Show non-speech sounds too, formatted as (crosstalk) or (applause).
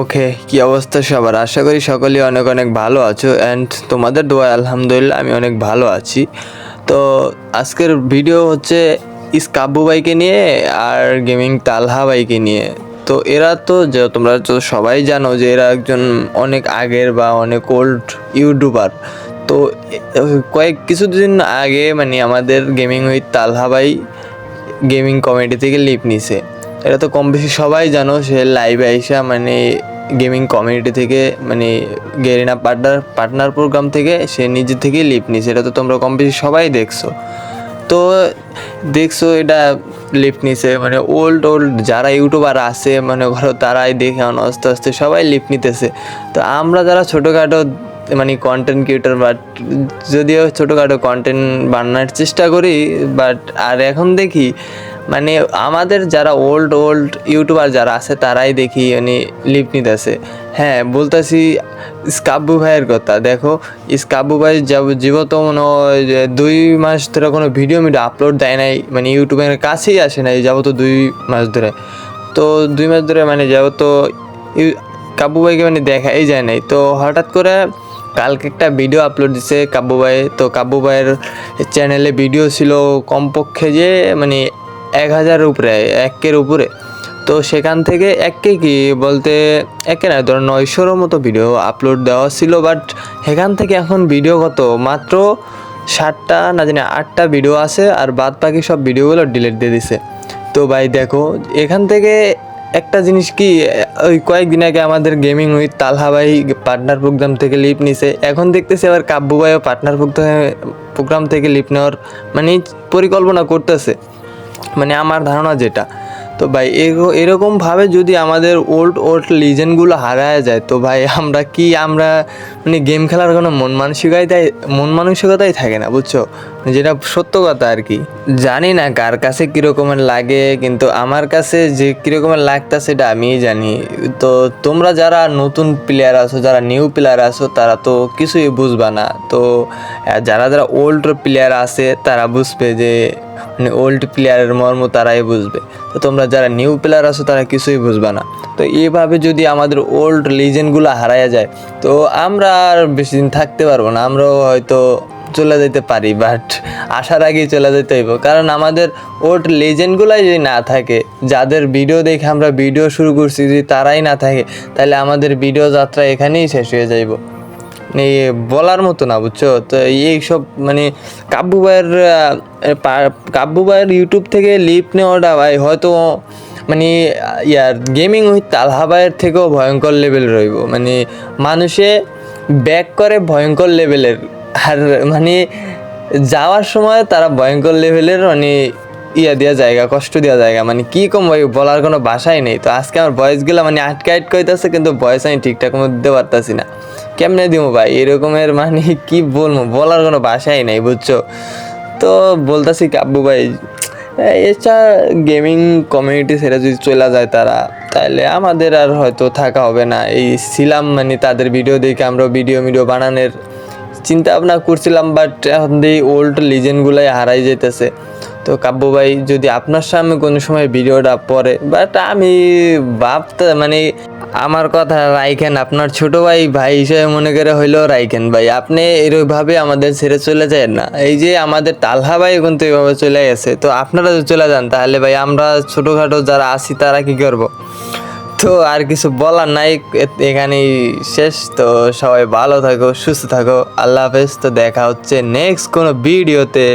ওকে কি অবস্থা সবার? আশা করি সকলেই অনেক অনেক ভালো আছো অ্যান্ড তোমাদের দোয়া আলহামদুলিল্লাহ আমি অনেক ভালো আছি। তো আজকের ভিডিও হচ্ছে ইস কাব্বু বাইকে নিয়ে আর গেমিং তালহা বাইকে নিয়ে। তো এরা তো যে তোমরা তো সবাই জানো যে এরা একজন অনেক আগের বা অনেক ওল্ড ইউটিউবার তো কয়েক কিছুদিন আগে মানে আমাদের gaming with Talha by gaming comedy থেকে লিপ নিছে। এটা তো কম বেশি সবাই জানো, সে লাইভে আইসা মানে গেমিং কমিউনিটি থেকে মানে গেরিনা পার্টনার পার্টনার প্রোগ্রাম থেকে সে নিজে থেকে লিপ নিছে। এটা তো তোমরা কম বেশি সবাই দেখছ। তো দেখছ এটা লিফট নিছে মানে ওল্ড ওল্ড যারা ইউটিউবার আছে মানে করো তারাই দেখে এখন আস্তে আস্তে সবাই লিফট নিতেছে। তো আমরা যারা ছোটোখাটো মানে কন্টেন্ট ক্রিয়েটার বাট যদিও ছোটোখাটো কন্টেন্ট বানানোর চেষ্টা করি বাট আর এখন দেখি মানে আমাদের যারা ওল্ড ওল্ড ইউটিউবার যারা আছে, তারাই দেখি মানে লিপ নিতেছে। হ্যাঁ বলতেছি স্কাব্বু ভাইয়ের কথা। দেখো স্কাব্বু ভাই যাব জীবত মনে হয় দুই মাস ধরে কোনো ভিডিও মিডিও আপলোড দেয় নাই মানে ইউটিউবের কাছেই আসে নাই যাব তো দুই মাস ধরে। তো দুই মাস ধরে মানে যাব তো কাব্বু ভাইকে মানে দেখাই যায় নাই। তো হঠাৎ করে কালকে একটা ভিডিও আপলোড দিছে কাব্বু ভাই। তো কাব্বু ভাইয়ের চ্যানেলে ভিডিও ছিল কমপক্ষে যে মানে এক হাজারের উপরে, একের উপরে। তো সেখান থেকে একে কি বলতে, একে না, ধরো নয়শোরও মতো ভিডিও আপলোড দেওয়া ছিল বাট সেখান থেকে এখন ভিডিও কত? মাত্র ষাটটা না জানি আটটা ভিডিও আছে, আর বাদ বাকি সব ভিডিওগুলো ডিলিট দিয়ে দিছে। তো ভাই দেখো, এখান থেকে একটা জিনিস কি, ওই কয়েকদিন আগে আমাদের গেমিং উইথ তালহা ভাই পার্টনার প্রোগ্রাম থেকে লিপ নিছে। এখন দেখতেছি আবার কাব্বু ভাইও পার্টনার প্রোগ্রাম থেকে লিপ নেওয়ার মানে পরিকল্পনা করতেছে। মানে আমার ধারণা যেটা। তো ভাই, এরকম- এরকমভাবে যদি আমাদের ওল্ড ওল্ড লিজেন্ডগুলো হারায় যায়, তো ভাই আমরা কি আমরা মানে গেম খেলার কোনো মন মানসিকতাই মন মানসিকতাই থাকে না, বুঝছ? যেটা সত্য কথা আর কি। জানি না কার কাছে কীরকমের লাগে, কিন্তু আমার কাছে যে কীরকমের লাগতা সেটা আমিই জানি। তো তোমরা যারা নতুন প্লেয়ার আছো, যারা নিউ প্লেয়ার আছো, তারা তো কিছুই বুঝবা না। তো যারা যারা ওল্ড প্লেয়ার আছে, তারা বুঝবে যে মানে ওল্ড প্লেয়ারের মর্ম তারাই বুঝবে। তো তোমরা যারা নিউ প্লেয়ার আছো, তারা কিছুই বুঝবে না। তো এইভাবে যদি আমাদের ওল্ড লিজেন্ডগুলো হারায়া যায়, তো আমরা আর বেশি দিন থাকতে পারব না। আমরাও হয়তো চলে যেতে পারি বাট আসার আগেই চলে যেতে হইব। কারণ আমাদের ওল্ড লেজেন্ডগুলাই যদি না থাকে, যাদের ভিডিও দেখে আমরা ভিডিও শুরু করছি, যদি তারাই না থাকে, তাহলে আমাদের ভিডিও যাত্রা এখানেই শেষ হয়ে যাইব। বলার মতো না, বুঝছ? তো এইসব মানে কাব্বু ভাইয়ের কাব্বু ভাইয়ের ইউটিউব থেকে লিপ নেওয়াটা ভাই হয়তো মানে ইয়ার গেমিং উইথ তালহা ভাইয়ের থেকেও ভয়ঙ্কর লেভেল রইব। মানে মানুষে ব্যাক করে ভয়ঙ্কর লেভেলের আর মানে যাওয়ার সময় তারা ভয়ঙ্কর লেভেলের মানে ইয়া দেওয়া জায়গা, কষ্ট দেওয়া জায়গা। মানে কি কম ভাই, বলার কোনো ভাষাই নেই। তো আজকে আমার ভয়েসগুলো মানে আটকে আটকে হইতেছে, কিন্তু ভয়েস আমি ঠিকঠাক দিতে পারতাছি না। কেমনে দিব ভাই? এরকমের মানে (laughs) কি বলব? বলার কোনো ভাষাই নাই, বুঝছ? তো বলতাছি কাব্বু ভাই এছাড়া গেমিং কমিউনিটি সেটা যদি চলে যায় তারা তাহলে আমাদের আর হয়তো থাকা হবে না। এই ছিলাম মানে তাদের ভিডিও দেখে আমরা ভিডিও ভিডিও বানানোর চিন্তা ভাবনা করছিলাম বাট এখন এই ওল্ড লিজেন্ডগুলাই হারাই যেতেছে তো কাব্য ভাই, যদি আপনার সামনে কোনো সময় ভিডিওটা পড়ে বাট আমি ভাবতে মানে আমার কথা রাইখেন, আপনার ছোট ভাই ভাই হিসেবে মনে করে হইলেও রাইখেন ভাই। আপনি এরকমভাবে আমাদের ছেড়ে চলে যায় না। এই যে আমাদের তালহা ভাই কিন্তু এভাবে চলে গেছে, তো আপনারা যদি চলে যান তাহলে ভাই আমরা ছোটোখাটো যারা আছি তারা কি করব? তো আর কিছু বলার নাই এখানেই শেষ। তো সবাই ভালো থাকো, সুস্থ থাকো, আল্লাহ হাফেজ। তো দেখা হচ্ছে নেক্সট কোনো ভিডিওতে